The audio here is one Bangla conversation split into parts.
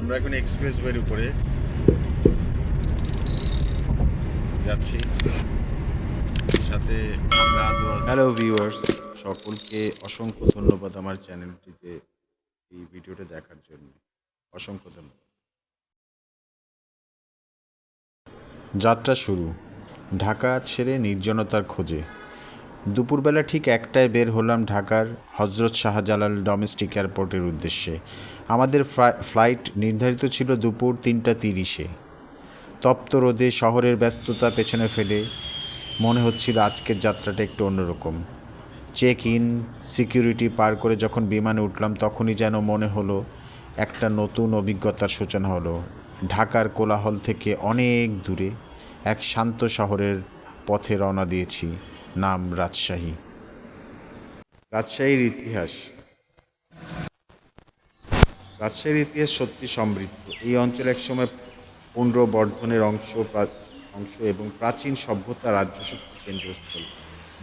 আমরা এখন এক্সপ্রেস ওয়ের উপরে যাচ্ছি। সাথে হ্যালো ভিউয়ার্স সকলকে অসংখ্য ধন্যবাদ আমার চ্যানেলটিতে এই ভিডিওটা দেখার জন্য। অসংখ্য ধন্যবাদ। যাত্রা শুরু। ঢাকা ছেড়ে নির্জনতার খোঁজে। দুপুরবেলা ঠিক একটায় বের হলাম ঢাকার হজরত শাহজালাল ডোমেস্টিক এয়ারপোর্টের উদ্দেশ্যে। আমাদের ফ্লাইট নির্ধারিত ছিল দুপুর তিনটা তিরিশে। তপ্ত রোদে শহরের ব্যস্ততা পেছনে ফেলে মনে হচ্ছিল আজকের যাত্রাটা একটু অন্যরকম। চেক ইন সিকিউরিটি পার করে যখন বিমানে উঠলাম তখনই যেন মনে হলো একটা নতুন অভিজ্ঞতার সূচনা হলো। ঢাকার কোলাহল থেকে অনেক দূরে এক শান্ত শহরের পথে রওনা দিয়েছি, নাম রাজশাহী। রাজশাহীর ইতিহাস। রাজশাহীর ইতিহাস সত্যি সমৃদ্ধ। এই অঞ্চল একসময় পুনর্বর্ধনের অংশ অংশ এবং প্রাচীন সভ্যতা রাজ্য শক্তি কেন্দ্রস্থল।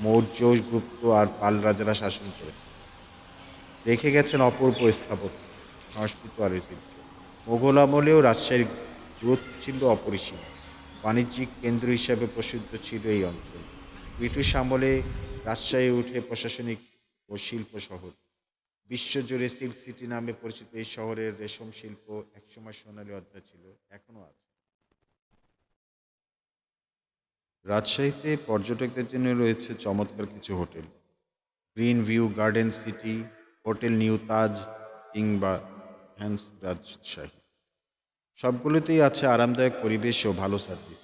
মৌর্য, গুপ্ত আর পাল রাজারা শাসন করেছে রেখে গেছেন অপূর্ব স্থাপত্য, সংস্কৃত আর ঐতিহ্য। মোঘল আমলেও রাজশাহীর গ্রোথ ছিল অপরিসীম। বাণিজ্যিক কেন্দ্র হিসাবে প্রসিদ্ধ ছিল এই অঞ্চল। ব্রিটিশ আমলে রাজশাহী উঠে প্রশাসনিক ও শিল্প শহর। বিশ্বজুড়ে সিল্ক সিটি নামে পরিচিত এই শহরের রেশম শিল্প একসময় সোনালী অধ্যায় ছিল, এখনও আছে। রাজশাহীতে পর্যটকদের জন্য রয়েছে চমৎকার কিছু hotel. Green view garden city hotel new Taj কিংবা হ্যান্স রাজশাহী সবগুলোতেই আছে আরামদায়ক পরিবেশ ও ভালো সার্ভিস।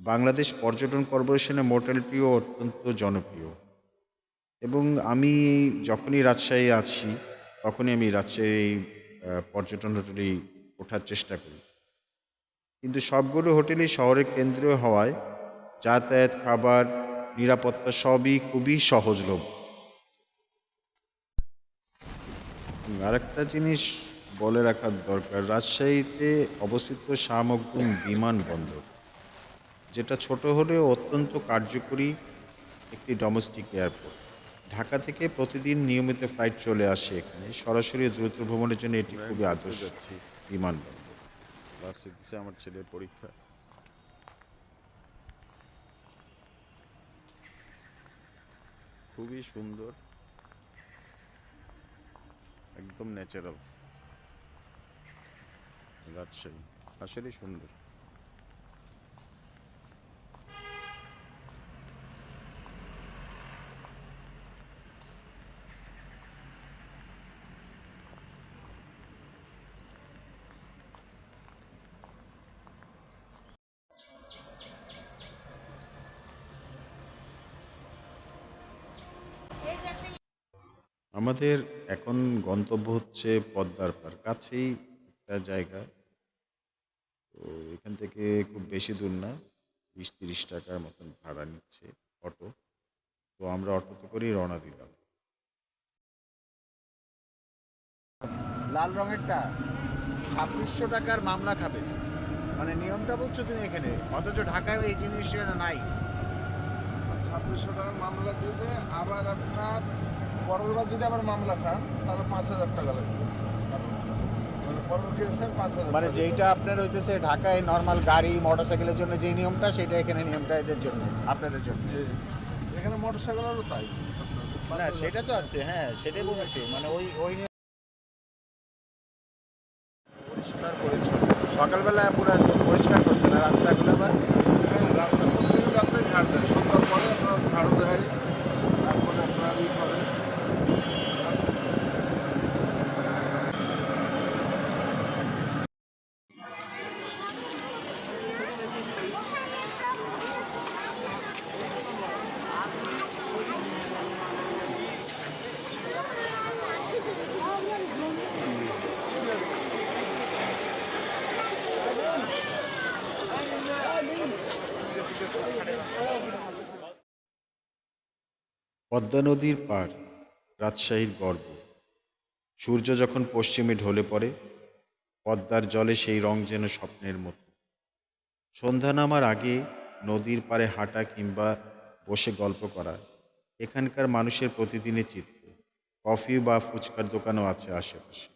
বাংলাদেশ পর্যটন কর্পোরেশনের মোটেলটিও অত্যন্ত জনপ্রিয়। এবং আমি যখনই রাজশাহী আছি, তখনই আমি রাজশাহী পর্যটন হোটেলেই ওঠার চেষ্টা করি। কিন্তু সবগুলো হোটেলই শহরের কেন্দ্র হওয়ায় যাতায়াত, খাবার, নিরাপত্তা সবই খুবই সহজলভ্য। আরেকটা জিনিস বলে রাখার দরকার, রাজশাহীতে অবস্থিত মখদুম বিমানবন্দর যেটা ছোট হলেও অত্যন্ত কার্যকরী একটি ডোমেস্টিক এয়ারপোর্ট ঢাকা থেকে প্রতিদিন নিয়মিত ফ্লাইট চলে আসে এখানে। সরাসরি দ্রুত ভ্রমণের জন্য এটি খুবই আদর্শ বিমানবন্দর। দিচ্ছে আমার ছেলের পরীক্ষা। খুবই সুন্দর। একদম ন্যাচারাল রাজশাহী। আসলেই সুন্দর। আমাদের এখন গন্তব্য হচ্ছে পদ্মার পার কাছেই একটা জায়গা। তো এখান থেকে খুব বেশি দূর না বিশ তিরিশ টাকার মতন ভাড়া নিচ্ছে অটো। তো আমরা অটোতে করেই রওনা দিলাম। লাল রঙেরটা ছাব্বিশশো টাকার মামলা খাবে। মানে নিয়মটা বলছো তুমি এখানে? অথচ ঢাকায় এই জিনিসটা নাই। ছাব্বিশশো টাকার মামলা দিবে আবার আপনার পরের বার যদি আবার মামলা খান তাহলে পাঁচ হাজার টাকা লাগবে। মানে মানে যেইটা আপনার হইতেছে ঢাকায় নর্মাল গাড়ি মোটরসাইকেলের জন্য যে নিয়মটা সেটা এখানে নিয়মটা এদের জন্য আপনাদের জন্য। এখানে মোটর সাইকেলেরও তাই। না সেটা তো আছে হ্যাঁ সেটাই বলেছি মানে ওই ওই পরিষ্কার পরিচ্ছন্ন সকালবেলা পুরো পরিষ্কার করছে না রাস্তাগুলো আবার? হ্যাঁ, রাত্রে প্রত্যেক রাত্রে ঝাড় দেয়। সন্ধ্যার পরে আপনার ঝাড়ু দেয় তারপরে আপনার ই করে। পদ্মা নদীর পার রাজশাহীর গর্ব। সূর্য যখন পশ্চিমে ঢলে পড়ে, পদ্মার জলে সেই রং যেন স্বপ্নের মতো। সন্ধ্যা নামার আগে নদীর পাড়ে হাঁটা কিংবা বসে গল্প করা, এখানকার মানুষের প্রতিদিনের চিত্র। কফি বা ফুচকার দোকানও আছে আশেপাশে।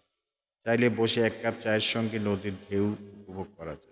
চাইলে বসে এক কাপ চায়ের সঙ্গে নদীর ঢেউ উপভোগ করা যায়।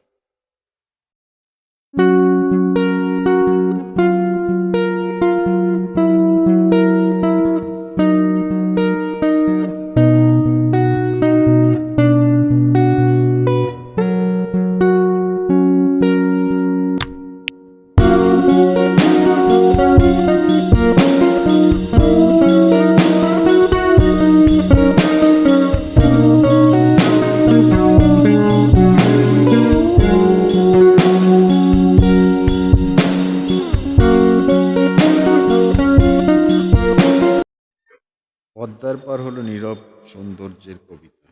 সৌন্দর্যের কবিতা।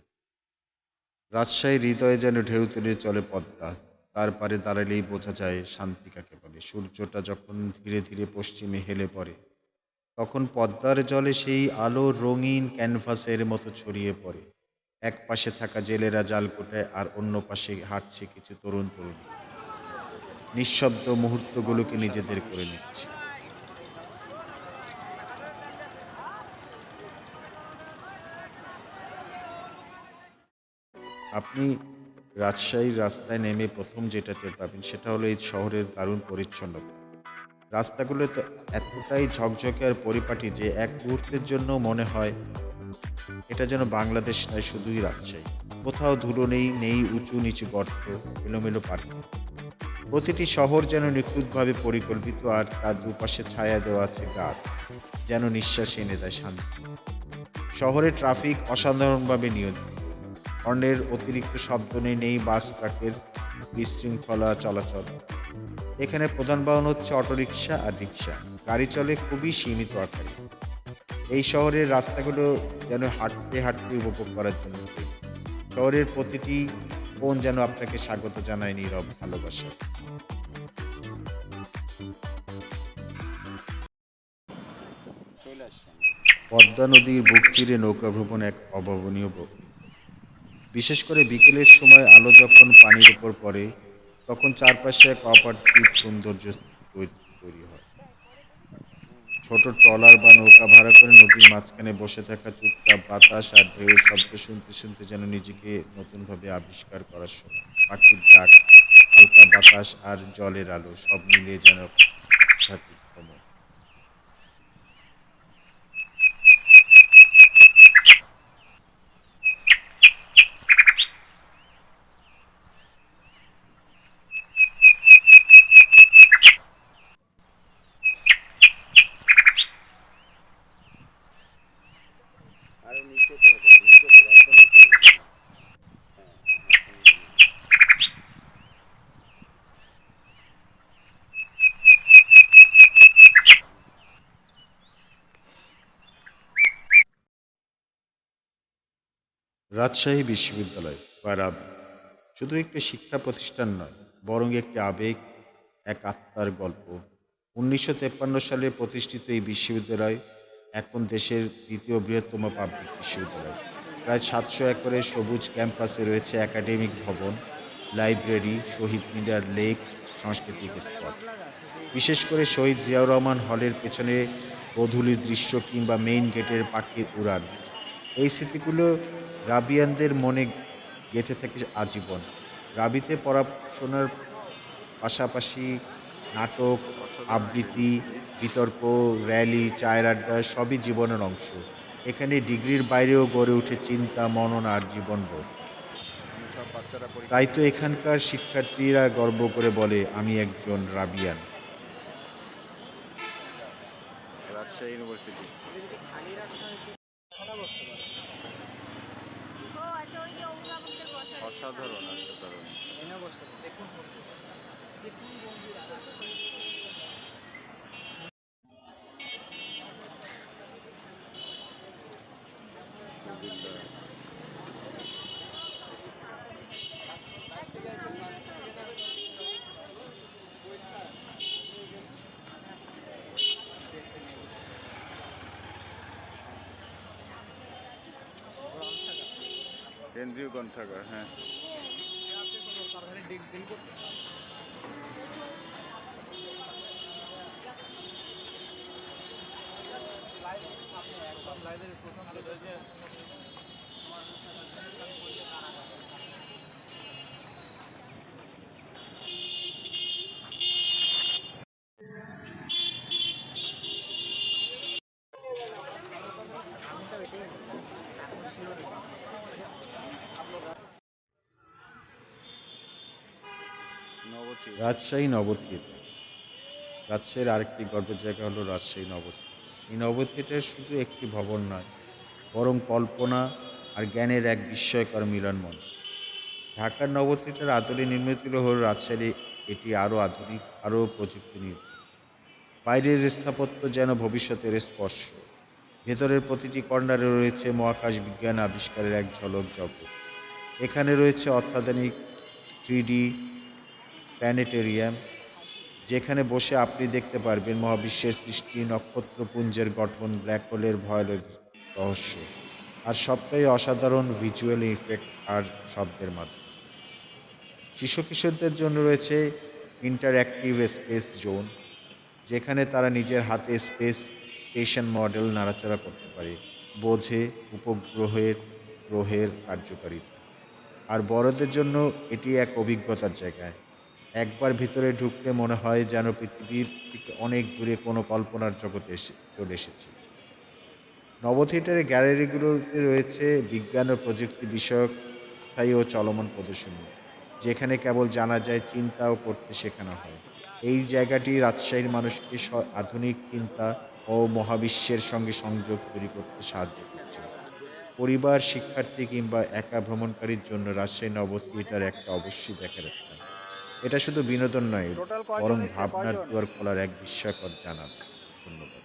রাজশাহীর হৃদয়ে যেন ঢেউ তুলে চলে পদ্মা, তার পারে দাঁড়ালেই বোঝা যায় শান্তি কাকে বলে। সূর্যটা যখন ধীরে ধীরে পশ্চিমে হেলে পড়ে, তখন পদ্মার জলে সেই আলো রঙিন ক্যানভাসের মতো ছড়িয়ে পড়ে। এক পাশে থাকা জেলেরা জাল কোটায় আর অন্য পাশে হাঁটছে কিছু তরুণ তরুণী নিঃশব্দ মুহূর্তগুলোকে নিজেদের করে নিচ্ছে। আপনি রাজশাহীর রাস্তায় নেমে প্রথম যেটা টের পাবেন সেটা হলো এই শহরের দারুণ পরিচ্ছন্নতা। রাস্তাগুলো তো এতটাই ঝকঝকে আর পরিপাটি যে এক মুহূর্তের জন্য মনে হয় এটা যেন বাংলাদেশ নয়, শুধুই রাজশাহী। কোথাও ধুলো নেই নেই উঁচু নিচু গর্ত, এলোমেলো পার্কিং। প্রতিটি শহর যেন নিখুঁতভাবে পরিকল্পিত আর তার দুপাশে ছায়া দেওয়া আছে গাছ, যেন নিঃশ্বাস এনে দেয় শান্তি। শহরে ট্রাফিক অসাধারণভাবে নিয়ন্ত্রিত। হর্নের অতিরিক্ত শব্দ নেই বাস, ট্রাকের বিশৃঙ্খলা চলাচল। এখানে প্রধান বাহন হচ্ছে অটোরিকশা আর রিক্সা গাড়ি চলে খুবই সীমিত আকারে। এই শহরের রাস্তাগুলো যেন হাঁটতে হাঁটতে উপভোগ করার জন্য শহরের প্রতিটি কোন যেন আপনাকে স্বাগত জানায় নীরব ভালোবাসা। পদ্মা নদীর বুক চিরে নৌকা ভ্রমণ এক অভাবনীয় বিশেষ করে বিকেলের সময় আলো যখন পানির উপর পড়ে, তখন চারপাশে এক অপার্থিব সৌন্দর্য তৈরি হয়। ছোট ট্রলার বা নৌকা ভাড়া করে নদীর মাঝখানে বসে থাকা চুপচাপ বাতাস আর ঢেউয়ের শব্দ শুনতে শুনতে যেন নিজেকে নতুনভাবে আবিষ্কার করার সময়। পাখির ডাক, হালকা বাতাস আর জলের আলো সব মিলিয়ে যেন আধ্যাত্মিক ভ্রমণ আরও নিচে করে দেবে নিচে করে একদম নিচে করে দেবে। রাজশাহী বিশ্ববিদ্যালয় বা রাবি, শুধু একটি শিক্ষা প্রতিষ্ঠান নয়, বরং একটি আবেগ, এক আত্মার গল্প। উনিশশো তেপ্পান্ন সালে প্রতিষ্ঠিত এই বিশ্ববিদ্যালয় এখন দেশের দ্বিতীয় বৃহত্তম পাবলিক বিশ্ববিদ্যালয়। প্রায় সাতশো একরের সবুজ ক্যাম্পাসে রয়েছে একাডেমিক ভবন লাইব্রেরি শহীদ মিনার লেক সাংস্কৃতিক স্পট বিশেষ করে শহীদ জিয়াউর রহমান হলের পেছনে গোধূলির দৃশ্য কিংবা মেইন গেটের পাখির উড়ান। এই স্মৃতিগুলো রাবিয়ানদের মনে গেঁথে থাকে আজীবন। রাবিতে পড়াশোনার পাশাপাশি নাটক, আবৃত্তি, বিতর্ক, র্যালি, চায়ের আড্ডা সবই জীবনের অংশ। এখানে ডিগ্রির বাইরেও গড়ে ওঠে চিন্তা, মনন আর জীবনবোধ। তাই তো এখানকার শিক্ষার্থীরা গর্ব করে বলে, আমি একজন রাবিয়ান। রাজশাহী ইউনিভার্সিটি ও আচ্ছা ওই যে অভিভাবকদের অসাধারণ অসাধারণ কেন্দ্রীয় গ্রন্থাগার হ্যাঁ। নবথি রাজশাহী নবথিয়েটার রাজশাহীর আরেকটি গর্বের জায়গা হলো রাজশাহী নবথিয়েটার এই নবথিয়েটার শুধু একটি ভবন নয়, বরং কল্পনা আর জ্ঞানের এক বিস্ময়কর মিলন মঞ্চ। ঢাকার নবথিয়েটার আদলে নির্মিত হল রাজশাহী এটি আরও আধুনিক, আরও প্রযুক্তি নির্ভর বাইরের স্থাপত্য যেন ভবিষ্যতের স্পর্শ। ভেতরের প্রতিটি কর্নারে রয়েছে মহাকাশ বিজ্ঞান আবিষ্কারের এক ঝলক জগৎ। এখানে রয়েছে অত্যাধুনিক থ্রিডি প্ল্যানেটেরিয়াম, যেখানে বসে আপনি দেখতে পারবেন মহাবিশ্বের সৃষ্টি, নক্ষত্রপুঞ্জের গঠন, ব্ল্যাক হোলের ভয়ের রহস্য, আর সবটাই অসাধারণ ভিজুয়াল ইফেক্ট আর শব্দের মাধ্যমে। শিশু কিশোরদের জন্য রয়েছে ইন্টারঅ্যাক্টিভ স্পেস জোন, যেখানে তারা নিজের হাতে স্পেস স্টেশন মডেল নাড়াচাড়া করতে পারে, বোঝে উপগ্রহের, গ্রহের কার্যকারিতা। আর বড়দের জন্য এটি এক অভিজ্ঞতার জায়গায় একবার ভিতরে ঢুকলে মনে হয় যেন পৃথিবীর থেকে অনেক দূরে কোনো কল্পনার জগতে এসে, চলে এসেছে। নবথিয়েটারের গ্যালারিগুলোতে রয়েছে বিজ্ঞান ও প্রযুক্তি বিষয়ক স্থায়ী ও চলমান প্রদর্শনী, যেখানে কেবল জানা যায় চিন্তা ও করতে শেখানো হয়। এই জায়গাটি রাজশাহীর মানুষকে আধুনিক চিন্তা ও মহাবিশ্বের সঙ্গে সংযোগ তৈরি করতে সাহায্য করছে। পরিবার, শিক্ষার্থী কিংবা একা ভ্রমণকারীর জন্য রাজশাহী নব থিয়েটার একটা অবশ্যই দেখার স্থান। এটা শুধু বিনোদন নয় বরং? ভাবনার? দুয়ার খোলার এক বিস্ময়কর জানান ধন্যবাদ।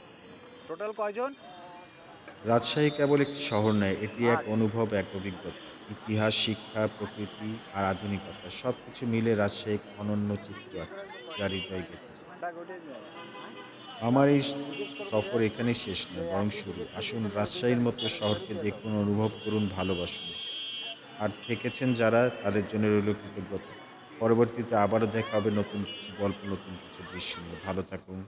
টোটাল কয়জন? রাজশাহী কেবল একটি শহর নয় এটি এক অনুভব এক অভিজ্ঞতা। ইতিহাস শিক্ষা প্রকৃতি আর আধুনিকতা সব কিছু মিলে রাজশাহী এক অনন্য চিত্র আঁকে, যা হৃদয় গেঁথে আমার এই সফর এখানেই শেষ নয় বরং শুরু। আসুন রাজশাহীর মতো শহরকে দেখুন অনুভব করুন ভালোবাসুন। আর থেকেছেন যারা তাদের জন্য রইল কৃতজ্ঞতা। পরবর্তীতে আবারও দেখা হবে নতুন কিছু গল্প নতুন কিছু দৃশ্য নিয়ে। ভালো থাকুন।